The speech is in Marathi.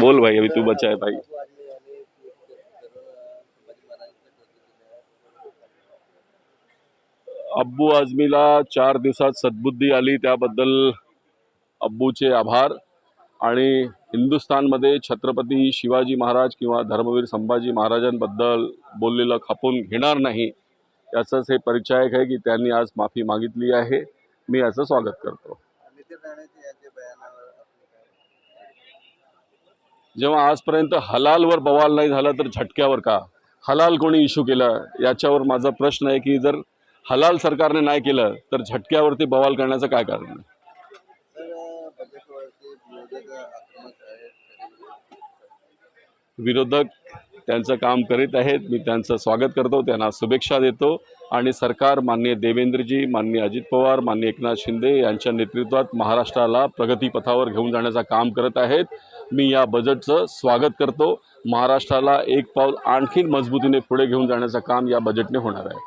बोल भाई अभी तू बचा है भाई। अब्बू आझमीला चार दिवसात सद्बुद्धी आली त्याबद्दल अब्बूचे आभार. आणि हिंदुस्थानमध्ये छत्रपती शिवाजी महाराज किंवा धर्मवीर संभाजी महाराजांबद्दल बोललेलं खपून घेणार नाही याचंच हे परिचायक आहे की त्यांनी आज माफी मागितली आहे. मी याचं स्वागत करतो. जेव्हा आजपर्यंत हलालवर बवाल नाही झाला तर झटक्यावर का? हलाल कोणी इश्यू केला? याच्यावर माझा प्रश्न आहे की जर हलाल सरकारने नाही केलं तर झटक्यावरती बवाल करण्याचं काय कारण आहे? विरोधक त्यांचं काम करीत आहेत. मी त्यांचं स्वागत करतो. त्यांना शुभेच्छा देतो. आणि सरकार माननीय देवेंद्रजी माननीय अजित पवार माननीय एकनाथ शिंदे यांच्या नेतृत्वात महाराष्ट्राला प्रगतीपथावर घेऊन जाण्याचं काम करत आहेत. मी या बजेटचं स्वागत करतो. महाराष्ट्राला एक पाऊल आणखीन मजबूतीने पुढे घेऊन जाण्याचं काम या बजेटने होणार आहे.